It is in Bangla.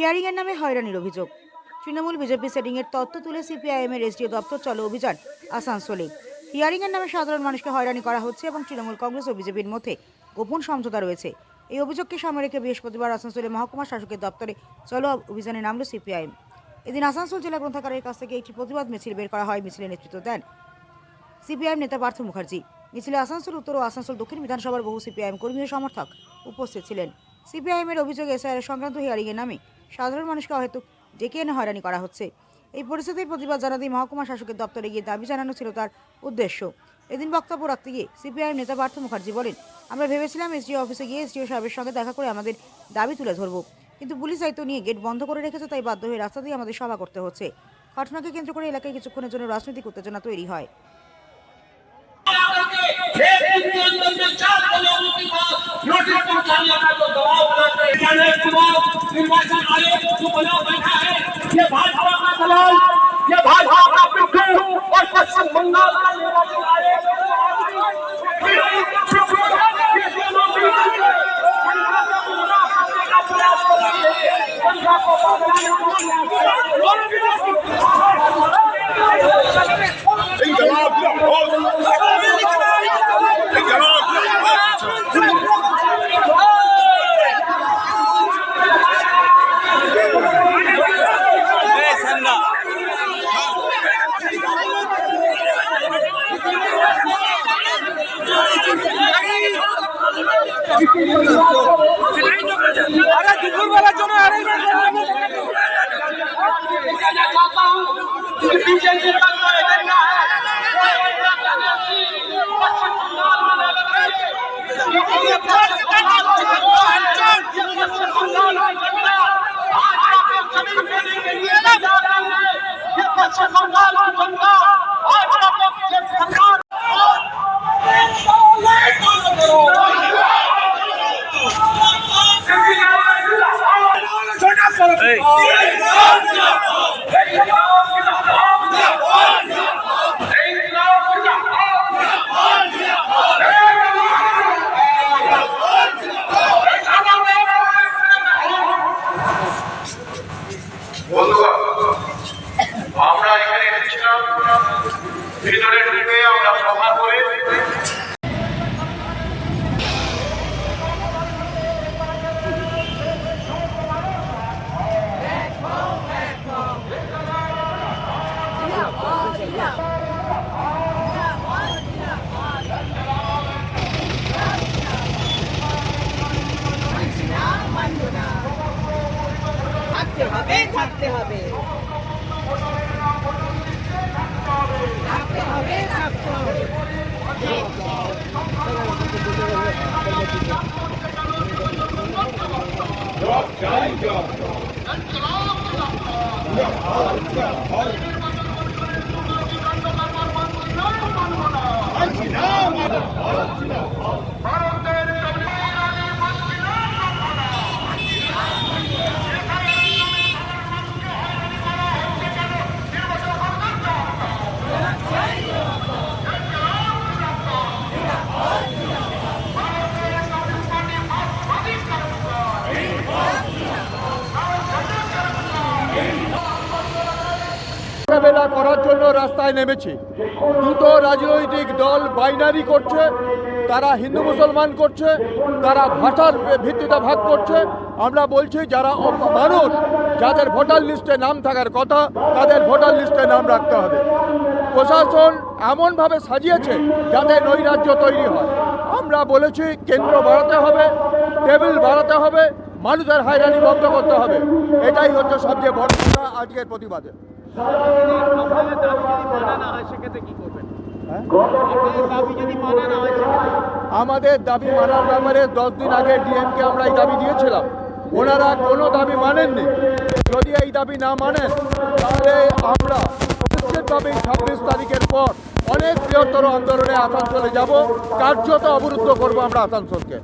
হিয়ারিংয়ের নামে হয়রানির অভিযোগ। তৃণমূল বিজেপি সেটিংয়ের তথ্য তুলে সিপিআইএমের এসডিও দপ্তর চলো অভিযান, আসানসোলে। হিয়ারিংয়ের নামে সাধারণ মানুষকে হয়রানি করা হচ্ছে এবং তৃণমূল কংগ্রেস ও বিজেপির মধ্যে গোপন সমঝোতা রয়েছে। এই অভিযোগকে সামনে রেখে বৃহস্পতিবার আসানসোলে মহকুমা শাসকের দপ্তরে চলো অভিযানে নামল সিপিআইএম। এদিন আসানসোল জেলা গ্রন্থাগারের কাছ থেকে একটি প্রতিবাদ মিছিল বের করা হয়, মিছিলে নেতৃত্ব দেন সিপিআইএম নেতা পার্থ মুখার্জি। মিছিলে আসানসোল উত্তর ও আসানসোল দক্ষিণ বিধানসভার বহু সিপিআইএম কর্মী ও সমর্থক উপস্থিত ছিলেন। সিপিআইএমের অভিযোগ এসআইআর সংক্রান্ত হিয়ারিংয়ের নামে সাধারণ মানুষকে হয়তো ডেকে এনে হয়রানি করা হচ্ছে। এই পরিস্থিতির প্রতিবাদ জানাতে মহকুমা শাসকের দপ্তরে গিয়ে দাবি জানানো ছিল তার উদ্দেশ্য। এদিন বক্তব্য রাখতে গিয়ে সিপিআইএম নেতা পার্থ মুখার্জি বলেন, আমরা ভেবেছিলাম এসডিও অফিসে গিয়ে এসডিও সাহেবের সঙ্গে দেখা করে আমাদের দাবি তুলে ধরব। কিন্তু পুলিশ দায়িত্ব নিয়ে গেট বন্ধ করে রেখেছে তাই বাধ্য হয়ে রাস্তা দিয়ে আমাদের সভা করতে হচ্ছে। ঘটনাকে কেন্দ্র করে এলাকায় কিছুক্ষণের জন্য রাজনৈতিক উত্তেজনা তৈরি হয়। নোটিশ निर्वाचन आयोग जो बना बैठा है, ये भाजपा का दलाल, ये भाजपा का पिट्ठू और पश्चिम बंगाल का আরে দুপুর বেলার জন্য আরে Let's go, let's go, let's go. আমরা এখানে এসেছিলাম ভিতরে ঢুকে আমরা সভা করে হবে থাকতে হবে। থাকতে হবে থাকতে হবে। মোকাবেলা করার জন্য রাস্তায় নেমেছি। দুটো রাজনৈতিক দল বাইনারি করছে, তারা হিন্দু মুসলমান করছে, তারা ভাষার ভিত্তিতে ভাগ করছে। আমরা বলছি, যারা মানুষ, যাদের ভোটার লিস্টে নাম থাকার কথা, তাদের ভোটার লিস্টে নাম রাখতে হবে। প্রশাসন এমনভাবে সাজিয়েছে যাতে নৈরাজ্য তৈরি হয়। আমরা বলেছি, কেন্দ্র বাড়াতে হবে, টেবিল বাড়াতে হবে, মানুষের হয়রানি বন্ধ করতে হবে। এটাই হচ্ছে সবচেয়ে বড় আজকের প্রতিবাদে। আমাদের দাবি মানার ব্যাপারে দশ দিন আগে ডিএমকে আমরা এই দাবি দিয়েছিলাম। ওনারা কোনো দাবি মানেননি। যদি এই দাবি না মানেন, তাহলে আমরা নিশ্চিতভাবে ছাব্বিশ তারিখের পর অনেক বৃহত্তর আন্দোলনে আসানসোলে যাব। কার্যত অবরুদ্ধ করব আমরা আসানসোলকে।